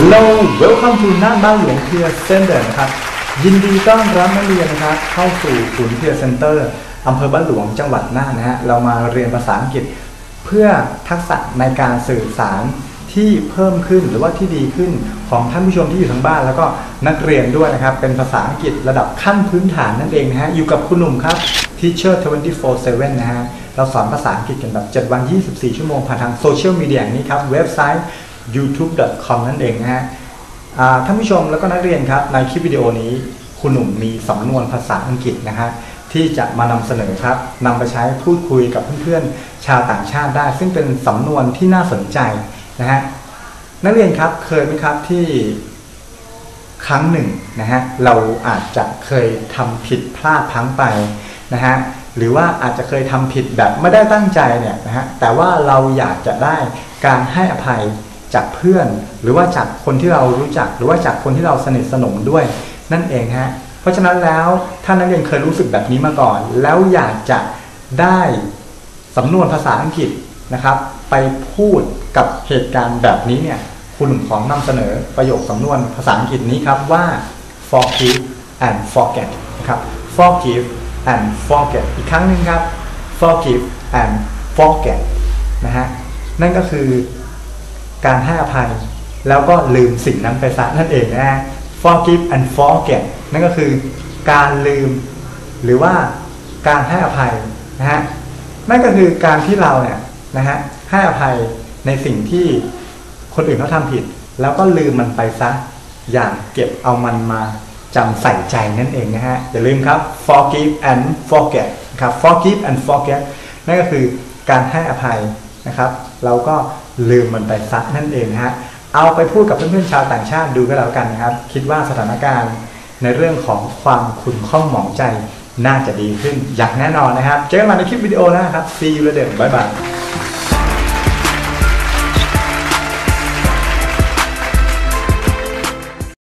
Hello Welcome to น่านบ้านหลวงเพียร์เซ็นเตอร์นะครับ ยินดีต้อนรับนักเรียนนะครับ เข้าสู่ศูนย์เพียร์เซ็นเตอร์อำเภอบ้านหลวงจังหวัดน่านนะฮะ เรามาเรียนภาษาอังกฤษเพื่อทักษะในการสื่อสารที่เพิ่มขึ้นหรือว่าที่ดีขึ้นของท่านผู้ชมที่อยู่ทางบ้าน แล้วก็นักเรียนด้วยนะครับ เป็นภาษาอังกฤษระดับขั้นพื้นฐานนั่นเองนะฮะ อยู่กับคุณหนุ่มครับ Teacher 24/7 นะฮะ เราสอนภาษาอังกฤษกันแบบ7วัน 24 ชั่วโมงผ่านทางโซเชียลมีเดียอย่างนี้ครับ เว็บไซต์ youtube.com นั่นเองนะฮะท่านผู้ชมแล้วก็นักเรียนครับในคลิปวิดีโอนี้คุณหนุ่มมีสำนวนภาษาอังกฤษนะฮะที่จะมานำเสนอครับนำไปใช้พูดคุยกับเพื่อนๆ ชาวต่างชาติได้ ซึ่งเป็นสำนวนที่น่าสนใจนะฮะนักเรียนครับเคยไหมครับที่ครั้งหนึ่งนะฮะเราอาจจะเคยทำผิดพลาดพลั้งไปนะฮะหรือว่าอาจจะเคยทำผิดแบบไม่ได้ตั้งใจเนี่ยนะฮะแต่ว่าเราอยากจะได้การให้อภัย จากเพื่อน หรือว่าจากคนที่เรารู้จัก หรือว่าจากคนที่เราสนิทสนมด้วยนั่นเองฮะเพราะฉะนั้นแล้วถ้านักเรียนเคยรู้สึกแบบนี้มาก่อน แล้วอยากจะได้สำนวนภาษาอังกฤษนะครับ ไปพูดกับเหตุการณ์แบบนี้เนี่ยคุณหนุ่มของนำเสนอประโยคสำนวนภาษาอังกฤษนี้ครับว่า forgive and forget นะครับ forgive and forget อีกครั้งหนึ่งครับ forgive and forget นะฮะนั่นก็คือ การให้อภัย แล้วก็ลืมสิ่งนั้นไปซะนั่นเองนะฮะ forgive and forget นั่นก็คือการลืม หรือว่าการให้อภัยนะฮะนั่นก็คือการที่เราเนี่ยนะฮะให้อภัยในสิ่งที่คนอื่นเขาทำผิด แล้วก็ลืมมันไปซะ อย่างเก็บเอามันมาจำใส่ใจนั่นเองนะฮะอย่าลืมครับ forgive and forget ครับ forgive and forget นั่นก็คือการให้อภัย นะครับ เราก็ลืมมันไปซะนั่นเองฮะเอาไปพูดกับเพื่อนๆชาวต่างชาติดูก็แล้วกันนะครับ คิดว่าสถานการณ์ในเรื่องของความขุ่นข้องหมองใจน่าจะดีขึ้นอย่างแน่นอนนะครับ เจอกันใหม่ในคลิปวิดีโอหนะครับ see you later บ๊ายบาย